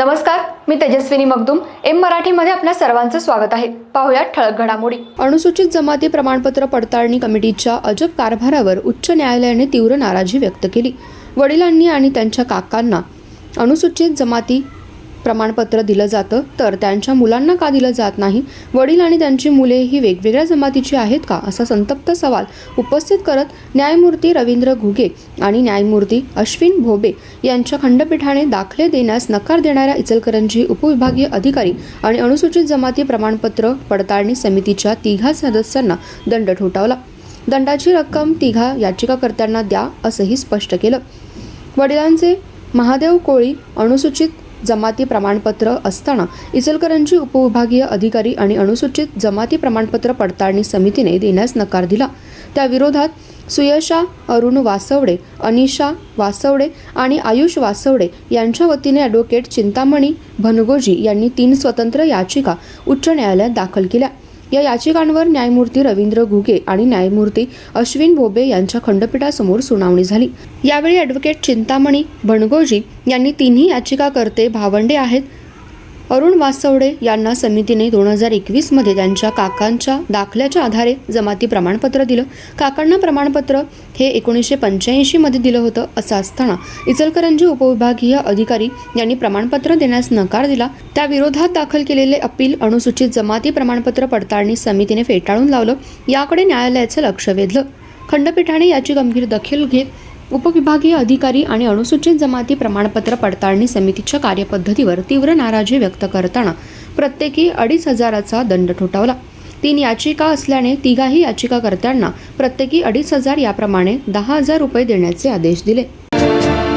नमस्कार मी तेजस्विनी मगदुम. एम मराठीमध्ये आपल्या सर्वांचं स्वागत आहे. पाहुयात ठळक घडामोडी. अनुसूचित जमाती प्रमाणपत्र पडताळणी कमिटीच्या अजब कारभारावर उच्च न्यायालयाने तीव्र नाराजी व्यक्त केली. वडिलांनी आणि त्यांच्या काकांना अनुसूचित जमाती प्रमाणपत्र दिलं जातं. तर त्यांच्या मुलांना का दिलं जात नाही? वडील आणि त्यांची मुले ही वेगवेगळ्या जमातीची आहेत का? असा संतप्त सवाल उपस्थित करत न्यायमूर्ती रवींद्र घुगे आणि न्यायमूर्ती अश्विन भोबे यांच्या खंडपीठाने दाखले देण्यास नकार देणाऱ्या इचलकरंजी उपविभागीय अधिकारी आणि अनुसूचित जमाती प्रमाणपत्र पडताळणी समितीच्या तिघा सदस्यांना दंड ठोठावला. दंडाची रक्कम तिघा याचिकाकर्त्यांना द्या असंही स्पष्ट केलं. वडिलांचे महादेव कोळी अनुसूचित जमाती प्रमाणपत्र असताना इचलकरंजी उपविभागीय अधिकारी आणि अनुसूचित जमाती प्रमाणपत्र पडताळणी समितीने देण्यास नकार दिला. त्याविरोधात सुयशा अरुण वासवडे अनिशा वासवडे आणि आयुष वासवडे यांच्या वतीने ॲडव्होकेट चिंतामणी भनगोजी यांनी तीन स्वतंत्र याचिका उच्च न्यायालयात दाखल केल्या. या याचिकांवर न्यायमूर्ती रवींद्र घुगे आणि न्यायमूर्ती अश्विन भोबे यांच्या खंडपीठासमोर सुनावणी झाली. यावेळी ॲडव्होकेट चिंतामणी भणगोजी यांनी तिन्ही याचिकाकर्ते भावंडे आहेत अरुण वासवडे यांना समितीने दोन हजार एकवीसमध्ये त्यांच्या काकांच्या दाखल्याच्या आधारे जमाती प्रमाणपत्र दिलं. काकांना प्रमाणपत्र हे एकोणीसशे पंच्याऐंशीमध्ये दिलं होतं असं असताना इचलकरंजी उपविभागीय अधिकारी यांनी प्रमाणपत्र देण्यास नकार दिला. त्याविरोधात दाखल केलेले अपील अनुसूचित जमाती प्रमाणपत्र पडताळणी समितीने फेटाळून लावलं. याकडे न्यायालयाचं लक्ष वेधलं. खंडपीठाने याची गंभीर दखल घेत उपविभागीय अधिकारी आणि अनुसूचित जमाती प्रमाणपत्र पडताळणी समितीच्या कार्यपद्धतीवर तीव्र नाराजी व्यक्त करताना प्रत्येकी अडीच हजाराचा दंड ठोठावला. तीन याचिका असल्याने तिघाही याचिकाकर्त्यांना प्रत्येकी अडीच हजार याप्रमाणे दहा हजार रुपये देण्याचे आदेश दिले.